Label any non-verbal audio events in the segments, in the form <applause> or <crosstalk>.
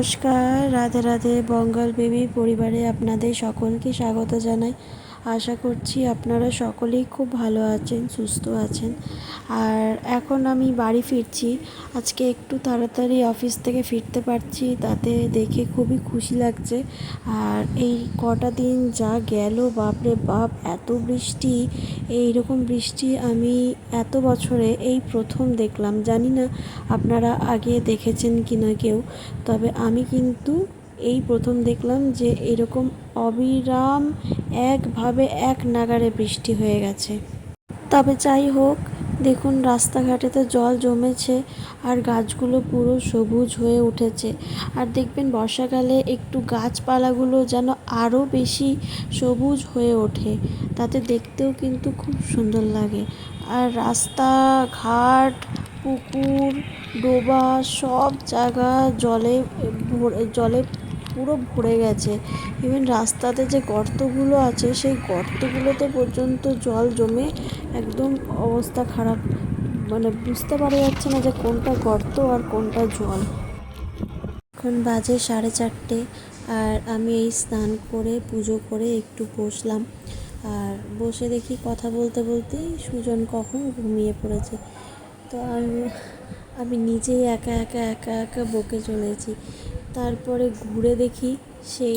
নমস্কার। রাধে রাধে বঙ্গাল বেবি পরিবারে আপনাদের সকলকে স্বাগত জানাই। আশা করছি আপনারা সকলেই খুব ভালো আছেন, সুস্থ আছেন। আর এখন আমি বাড়ি ফিরছি। আজকে একটু তাড়াতাড়ি অফিস থেকে ফিরতে পারছি, তাতে দেখে খুবই খুশি লাগছে। আর এই কটা দিন যা গেল, বাপরে বাপ, এত বৃষ্টি এই রকম বৃষ্টি আমি এত বছরে এই প্রথম দেখলাম। জানি না আপনারা আগে দেখেছেন কি না কেউ, তবে আমি কিন্তু এই প্রথম দেখলাম যে এরকম অবিরাম একভাবে এক নাগাড়ে বৃষ্টি হয়ে গেছে। তবে যাই হোক, দেখুন রাস্তাঘাটে তো জল জমেছে আর গাছগুলো পুরো সবুজ হয়ে উঠেছে। আর দেখবেন বর্ষাকালে একটু গাছপালাগুলো যেন আরও বেশি সবুজ হয়ে ওঠে। তাতে দেখতেও কিন্তু খুব সুন্দর লাগে। আর রাস্তা ঘাট পুকুর, ডোবা সব জায়গা জলে জলে পুরো ভরে গেছে। ইভেন রাস্তাতে যে গর্তগুলো আছে, সেই গর্তগুলোতে পর্যন্ত জল জমে একদম অবস্থা খারাপ। মানে বুঝতে পারা যাচ্ছে না যে কোনটা গর্ত আর কোনটা জল। এখন বাজে সাড়ে চারটে আর আমি এই স্নান করে, পুজো করে একটু বসলাম। আর বসে দেখি কথা বলতে বলতেই সুজন কখন ঘুমিয়ে পড়েছে। তো আমি আমি নিজেই একা একা একা একা বকে চলেছি। তারপরে ঘুরে দেখি সে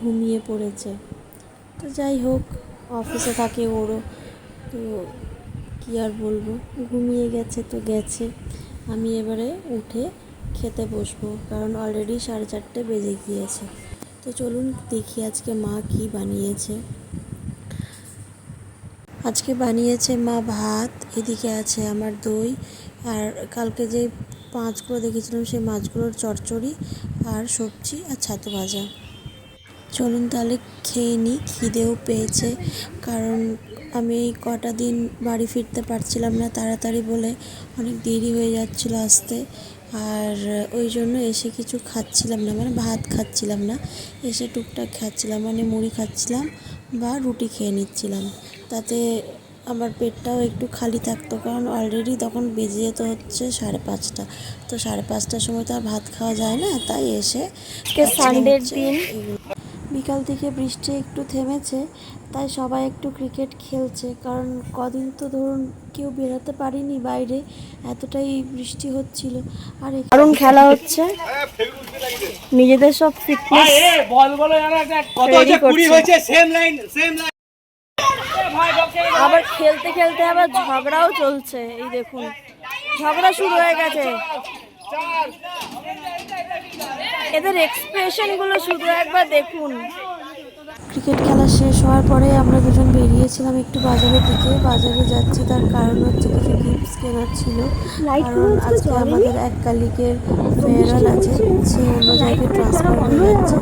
ঘুমিয়ে পড়েছে। তো যাই হোক অফিসে থাকে ওরও। তো কী আর বলব, ঘুমিয়ে গেছে তো গেছে। আমি এবারে উঠে খেতে বসবো, কারণ অলরেডি সাড়ে চারটে বেজে গিয়েছে। তো চলুন দেখি আজকে মা কি বানিয়েছে। আজকে বানিয়েছে মা ভাত, এদিকে আছে আমার দই, আর কালকে যে মাছগুলো দেখেছিলাম, সেই মাছগুলোর চচ্চড়ি আর সবজি আর ছাতু ভাজা। চলুন তাহলে খেয়ে নিই খিদেও পেয়েছে। কারণ আমি কটা দিন বাড়ি ফিরতে পারছিলাম না তাড়াতাড়ি বলে অনেক দেরি হয়ে যাচ্ছিল আসতে। আর ওই জন্য এসে কিছু খাচ্ছিলাম না মানে ভাত খাচ্ছিলাম না। এসে টুকটাক খাচ্ছিলাম মানে মুড়ি খাচ্ছিলাম বা রুটি খেয়ে নিচ্ছিলাম। তাতে আমার পেটটাও একটু খালি থাকতো কারণ অলরেডি তখন বেজে যেত হচ্ছে সাড়ে পাঁচটা। তো সাড়ে পাঁচটার সময় তো আর ভাত খাওয়া যায় না তাই এসে সানডের দিন। বিকাল থেকে বৃষ্টি একটু থেমেছে তাই সবাই একটু ক্রিকেট খেলছে কারণ কদিন তো ধরুন কেউ বেরোতে পারিনি বাইরে এতটাই বৃষ্টি হচ্ছিল। আর কারণ খেলা হচ্ছে। নিজেদের সব ফিটনেস বল বলো কত Ready হচ্ছে হয়েছে সেম লাইন সেম লাইন আবার খেলতে খেলতে আবার ঝগড়াও চলছে, এই দেখুন। ঝগড়া শুরু হয়ে গেছে। এদের এক্সপ্রেশনগুলো শুধু একবার দেখুন। ক্রিকেট খেলা শেষ হওয়ার পরে আমরা দুজন বেরিয়েছিলাম একটু বাজারের দিকে। বাজারে যাচ্ছি তার কারণ হচ্ছে কিছু গিফটস কেনার ছিল। কারণ আজকে আমাদের এক কালিকের ফেয়ারাল আছে সে অন্য জায়গায় ট্রান্সফার হয়ে যাচ্ছে।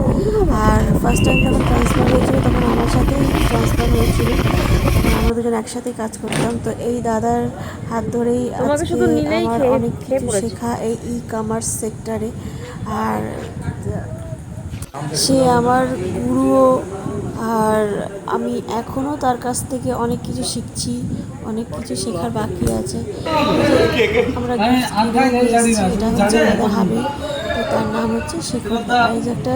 আর ফার্স্ট টাইম যখন ট্রান্সফার হয়েছিল তখন আমার সাথেই ট্রান্সফার হয়েছিল। আমরা দুজন একসাথে কাজ করতাম। তো এই দাদার হাত ধরেই আজকে আমার অনেক কিছু শেখা এই ই কমার্স সেক্টরে আর সে আমার গুরুও আর আমি এখনও তার কাছ থেকে অনেক কিছু শিখছি অনেক কিছু শেখার বাকি আছে। আমরা এটা হচ্ছে হাবি তো তার নাম হচ্ছে শেখর। এই যে একটা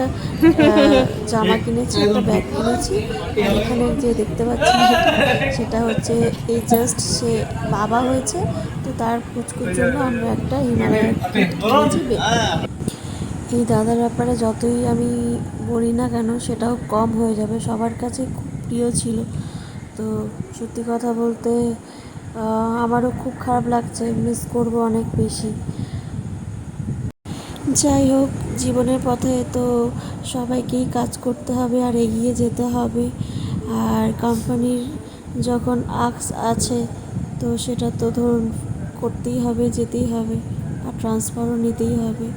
জামা কিনেছি একটা ব্যাগ কিনেছি এখানে যে দেখতে পাচ্ছি সেটা হচ্ছে এই জাস্ট সে বাবা হয়েছে। তো তার কুচকুর জন্য আমরা একটা হিমালয়ের কিনেছি। এই দাদার ব্যাপারে যতই আমি বলি না কেন, সেটাও কম হয়ে যাবে। সবার কাছে খুব প্রিয় ছিল। তো সত্যি কথা বলতে আমারও খুব খারাপ লাগছে। মিস করব অনেক বেশি। যাই হোক, জীবনের পথে তো সবাইকেই কাজ করতে হবে আর এগিয়ে যেতে হবে। আর কোম্পানির যখন আক্স আছে, তো সেটা তো ধরুন করতেই হবে, যেতেই হবে। আর ট্রান্সফারও নিতেই হবে।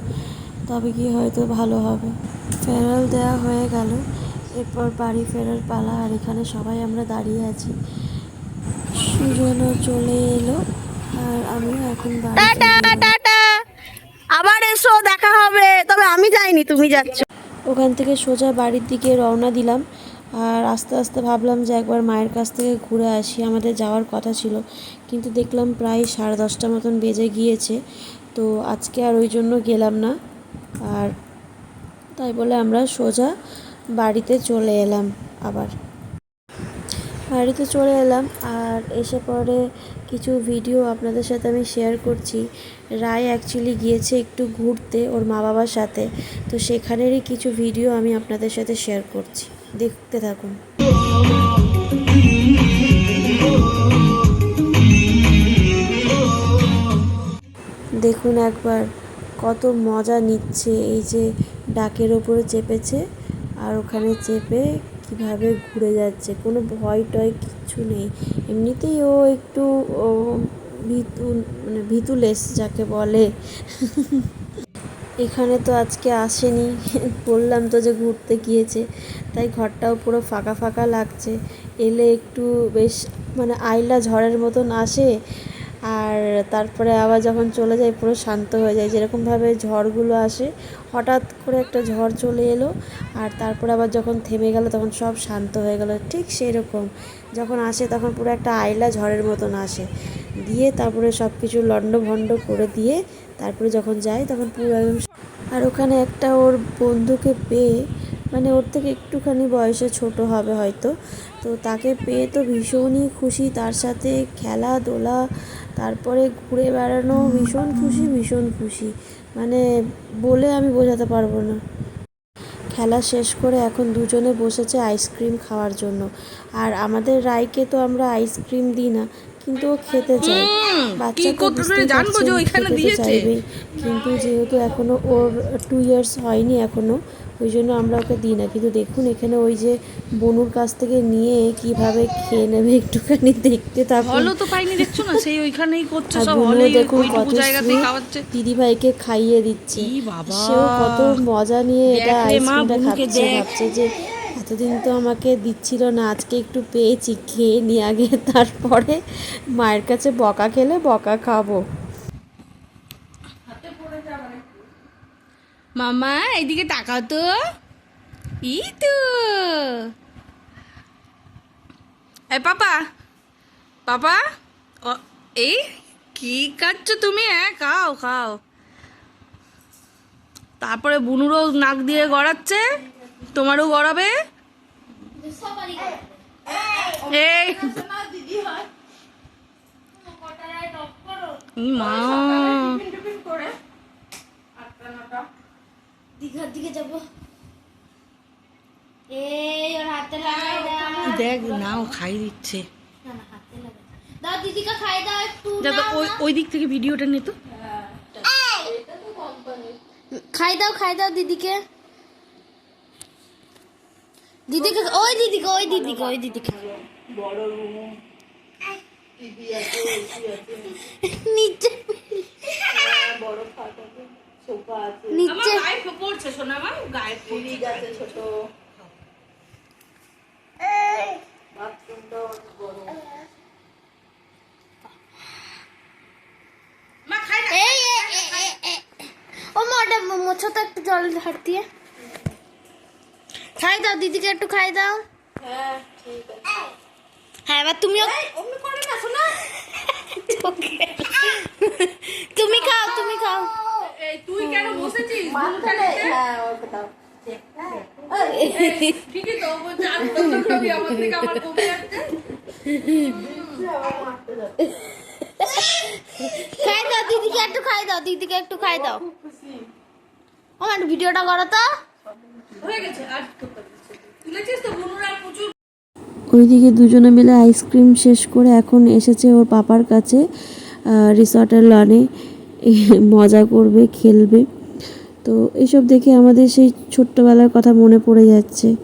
তবে কি হয়তো ভালো হবে। ফেরাল দেওয়া হয়ে গেল। এরপর বাড়ি ফেরার পালা আর এখানে সবাই আমরা দাঁড়িয়ে আছি। সুজনও চলে এলো আর আমিও এখন আবার এসো দেখা হবে। তবে আমি যাইনি তুমি যাচ্ছ। ওখান থেকে সোজা বাড়ির দিকে রওনা দিলাম আর আস্তে আস্তে ভাবলাম যে একবার মায়ের কাছ থেকে ঘুরে আসি। আমাদের যাওয়ার কথা ছিল কিন্তু দেখলাম প্রায় সাড়ে দশটা মতন বেজে গিয়েছে। তো আজকে আর ওই জন্য গেলাম না। আর তাই বলে আমরা সোজা বাড়িতে চলে এলাম আবার। বাড়িতে চলে এলাম আর এসে পরে কিছু ভিডিও আপনাদের সাথে আমি শেয়ার করছি। রায় অ্যাকচুয়ালি গিয়েছে একটু ঘুরতে ওর মা বাবার সাথে। তো সেখানেরই কিছু ভিডিও আমি আপনাদের সাথে শেয়ার করছি। দেখতে থাকুন। দেখুন একবার। কত মজা নিচ্ছে এই যে ডাকের ওপরে চেপেছে আর ওখানে চেপে কীভাবে ঘুরে যাচ্ছে, কোনো ভয় টয় কিচ্ছু নেই। এমনিতেই ও একটু ভীতু মানে ভীতুলেস যাকে বলে। এখানে তো আজকে আসেনি, বললাম তো যে ঘুরতে গিয়েছে, তাই ঘরটাও পুরো ফাঁকা ফাঁকা লাগছে। এলে একটু বেশ মানে আইলা ঝড়ের মতন আসে আর তারপরে আবার যখন চলে যায় পুরো শান্ত হয়ে যায় যেরকমভাবে ঝড়গুলো আসে, হঠাৎ করে একটা ঝড় চলে এলো আর তারপরে আবার যখন থেমে গেল, তখন সব শান্ত হয়ে গেল। ঠিক সেই রকম যখন আসে, তখন পুরো একটা আইলা ঝড়ের মতন আসে। দিয়ে তারপরে সব কিছু লন্ড ভন্ড করে দিয়ে তারপরে যখন যায় তখন পুরো একদম আর ওখানে একটা ওর বন্ধুকে পেয়ে মানে ওর থেকে একটুখানি বয়সে ছোট হবে হয়তো। তো তাকে পেয়ে তো ভীষণই খুশি তার সাথে খেলাধুলা তারপরে ঘুরে বেড়ানো ভীষণ খুশি ভীষণ খুশি। মানে বলে আমি বোঝাতে পারব না। খেলা শেষ করে এখন দুজনে বসেছে আইসক্রিম খাওয়ার জন্য। আর আমাদের রায়কে তো আমরা আইসক্রিম দিই না কিন্তু ও খেতে চায়। বাচ্চা তো খেতে চাইবেই। কিন্তু যেহেতু এখনও ওর টু ইয়ার্স হয়নি এখনও ওই জন্য আমরা ওকে দিই না। কিন্তু দেখুন এখানে ওই যে বনুর কাছ থেকে নিয়ে কীভাবে খেয়ে নেবে একটুখানি দেখতে থাকুন। তো পাইনি দেখছ না? সেই ওইখানেই করছে সব বুনুও দেখুন কত জায়গাতেই দিদিভাইকে খাইয়ে দিচ্ছে। সেও কত মজা নিয়ে এটা আইসক্রিমটা খাচ্ছে ভাবছে যে এতদিন তো আমাকে দিচ্ছিল না আজকে একটু পেয়েছি খেয়ে নিয়ে আগে। তারপরে মায়ের কাছে বকা খেলে বকা খাব। মামা এইদিকে তাকাও তো। ই তো। এই পাপা। পাপা ও এই কি খাচ্ছ তুমি হ্যাঁ? খাও খাও। তারপরে বুনুরও নাক দিয়ে গড়াচ্ছে। তোমারও গড়াবে। এই। মা। দীঘার দিকে যাব। এই ওর হাতে লাগাই দাও। দেখ নাও খাই দিচ্ছে। না না হাতে লাগাই। দাও দিদিকে খাই দাও একটু যা ওই ওই দিক থেকে ভিডিওটা নে তো। খাই দাও খাই দাও দিদিকে। দিদিকে ওই দিদিকে ওই দিদিকে ওই দিদিকে। নিচে নিচে গায়ে পড়ছে শোনা মা গায়ে মা খাই না এই এ, এ, এ, এ। ও মা ওটা মোছো তো একটু জল হাত দিয়ে। খাই দাও দিদিকে একটু খাই দাও। হ্যাঁ এবার তুমিও <laughs> তুমি খাও তুমি খাও। এই তুই কেন বসেছিস? ঠিকই তো বলছে আর কত খাবি আমার থেকে আমার কমে যাচ্ছে খাই দাও দিদিকে একটু খাই দাও দিদিকে একটু খাই দাও। ও একটু ভিডিওটা করো তো। হয়ে গেছে আর তুলেছিস তো বুনুরা প্রচুর ওইদিকে দুজনে মিলে আইসক্রিম শেষ করে এখন এসেছে ওর পাপার কাছে রিসর্টের লনে। <laughs> মজা করবে, খেলবে। তো এসব দেখে আমাদের সেই ছোট্টবেলার কথা মনে পড়ে যাচ্ছে।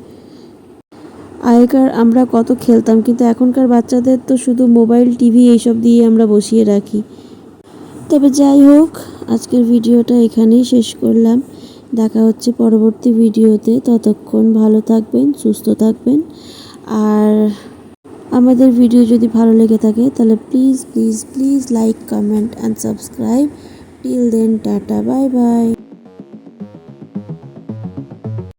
আগেকার আমরা কত খেলতাম, কিন্তু এখনকার বাচ্চাদের তো শুধু মোবাইল, টিভি এইসব দিয়ে আমরা বসিয়ে রাখি। তবে যাই হোক, আজকের ভিডিওটা এখানেই শেষ করলাম। দেখা হচ্ছে পরবর্তী ভিডিওতে। ততক্ষণ ভালো থাকবেন, সুস্থ থাকবেন। আর আমাদের ভিডিও যদি ভালো লেগে থাকে, তাহলে please please please like comment and subscribe till then tata bye bye